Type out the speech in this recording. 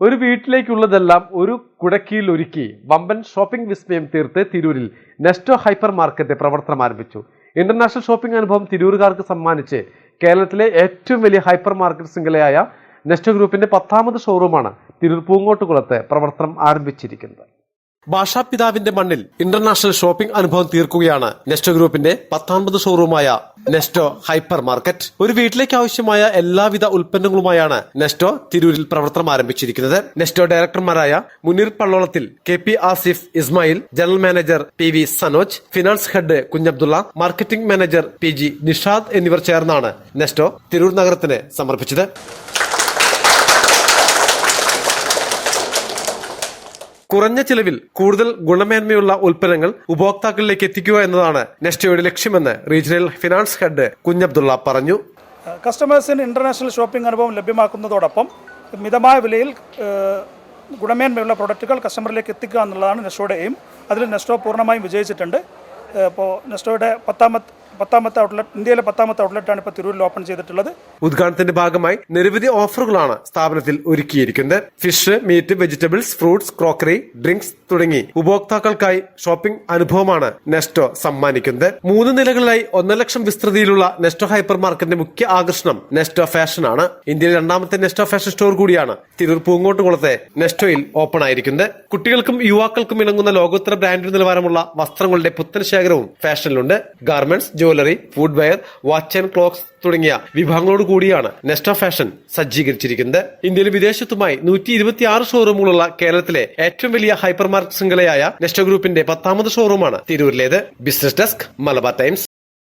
ഒരു വീട്ടിലേക്കുള്ളതെല്ലാം ഒരു കുടക്കീഴിൽ ഒരുക്കി വമ്പൻ ഷോപ്പിംഗ് വിസ്മയം തീർത്ത് തിരൂരിൽ നെസ്റ്റോ ഹൈപ്പർ മാർക്കറ്റ് പ്രവർത്തനം ആരംഭിച്ചു. ഇന്റർനാഷണൽ ഷോപ്പിംഗ് അനുഭവം തിരൂരുകാർക്ക് സമ്മാനിച്ച് കേരളത്തിലെ ഏറ്റവും വലിയ ഹൈപ്പർ മാർക്കറ്റ് ശൃംഖലയായ നെസ്റ്റോ ഗ്രൂപ്പിന്റെ പത്താമത് ഷോറൂമാണ് തിരൂർ പൂങ്കോട്ടുകുളത്ത് പ്രവർത്തനം ആരംഭിച്ചിരിക്കുന്നത്. ഭാഷാപിതാവിന്റെ മണ്ണിൽ ഇന്റർനാഷണൽ ഷോപ്പിംഗ് അനുഭവം തീർക്കുകയാണ് നെസ്റ്റോ ഗ്രൂപ്പിന്റെ പത്താമത് ഷോറൂമായ നെസ്റ്റോ ഹൈപ്പർ മാർക്കറ്റ്. ഒരു വീട്ടിലേക്ക് ആവശ്യമായ എല്ലാവിധ ഉൽപ്പന്നങ്ങളുമായാണ് നെസ്റ്റോ തിരൂരിൽ പ്രവർത്തനം ആരംഭിച്ചിരിക്കുന്നത്. Nesto ഡയറക്ടർമാരായ Muneer Pallolathil K P Asif Ismail general manager P V Sanoj finance head Kunhabdulla marketing manager P G Nishad എന്നിവർ ചേർന്നാണ് നെസ്റ്റോ തിരൂർ നഗരത്തിന് സമർപ്പിച്ചത്. കുറഞ്ഞ ചിലവിൽ കൂടുതൽ ഗുണമേന്മയുള്ള ഉൽപ്പന്നങ്ങൾ ഉപഭോക്താക്കളിലേക്ക് എത്തിക്കുക എന്നതാണ് നെസ്റ്റോയുടെ ലക്ഷ്യമെന്ന് റീജിയണൽ ഫിനാൻസ് ഹെഡ് കുഞ്ഞബ്ദുള്ള പറഞ്ഞു. കസ്റ്റമേഴ്സിന് ഇന്റർനാഷണൽ ഷോപ്പിംഗ് അനുഭവം ലഭ്യമാക്കുന്നതോടൊപ്പം മിതമായ വിലയിൽ ഗുണമേന്മയുള്ള പ്രൊഡക്റ്റുകൾ കസ്റ്റമറിലേക്ക് എത്തിക്കുക എന്നുള്ളതാണ് നെസ്റ്റോയുടെ എയിം അതിൽ നെസ്റ്റോ പൂർണമായും വിജയിച്ചിട്ടുണ്ട്. ഇപ്പോൾ നെസ്റ്റോയുടെ പത്താമത്തെ പത്താമത്തെ ഔട്ട്ലെറ്റ് ഇന്ത്യയിലെ പത്താമത്തെ ഔട്ട്ലെറ്റാണ് ഇപ്പോൾ തിരൂരിൽ ഓപ്പൺ ചെയ്തിട്ടുള്ളത്. ഉദ്ഘാടനത്തിന്റെ ഭാഗമായി നിരവധി ഓഫറുകളാണ് സ്ഥാപനത്തിൽ ഒരുക്കിയിരിക്കുന്നത്. Fish meat vegetables fruits crockery drinks തുടങ്ങി. ഉപഭോക്താക്കൾക്കായി ഷോപ്പിംഗ് അനുഭവമാണ് നെസ്റ്റോ സമ്മാനിക്കുന്നത്. മൂന്ന് നിലകളിലായി ഒന്നര ലക്ഷം വിസ്തൃതിയിലുള്ള നെസ്റ്റോ ഹൈപ്പർ മാർക്കറ്റിന്റെ മുഖ്യ ആകർഷണം നെസ്റ്റോ ഫാഷൻ ആണ്. ഇന്ത്യയിലെ രണ്ടാമത്തെ നെസ്റ്റോ ഫാഷൻ സ്റ്റോർ കൂടിയാണ് തിരൂർ പൂങ്കോട്ടുകുളത്തെ നെസ്റ്റോയിൽ ഓപ്പൺ ആയിരിക്കുന്നത്. കുട്ടികൾക്കും യുവാക്കൾക്കും ഇണങ്ങുന്ന ലോകോത്തര ബ്രാൻഡ് നിലവാരമുള്ള വസ്ത്രങ്ങളുടെ പുത്തൻ ശേഖരവും ഫാഷനിലുണ്ട്. Garments jewellery footwear watch and clocks തുടങ്ങിയ വിഭാഗങ്ങളോട് കൂടിയാണ് നെസ്റ്റോ ഫാഷൻ സജ്ജീകരിച്ചിരിക്കുന്നത്. ഇന്ത്യയിലെ വിദേശത്തുമായി നൂറ്റി ഇരുപത്തി ആറ് ഷോറൂമുകളുള്ള കേരളത്തിലെ ഏറ്റവും വലിയ ഹൈപ്പർ മാർക്കറ്റ് ശൃംഖലയായ നെസ്റ്റോ ഗ്രൂപ്പിന്റെ പത്താമത് ഷോറൂമാണ് തിരൂരിലേത്. Business desk Malabar times.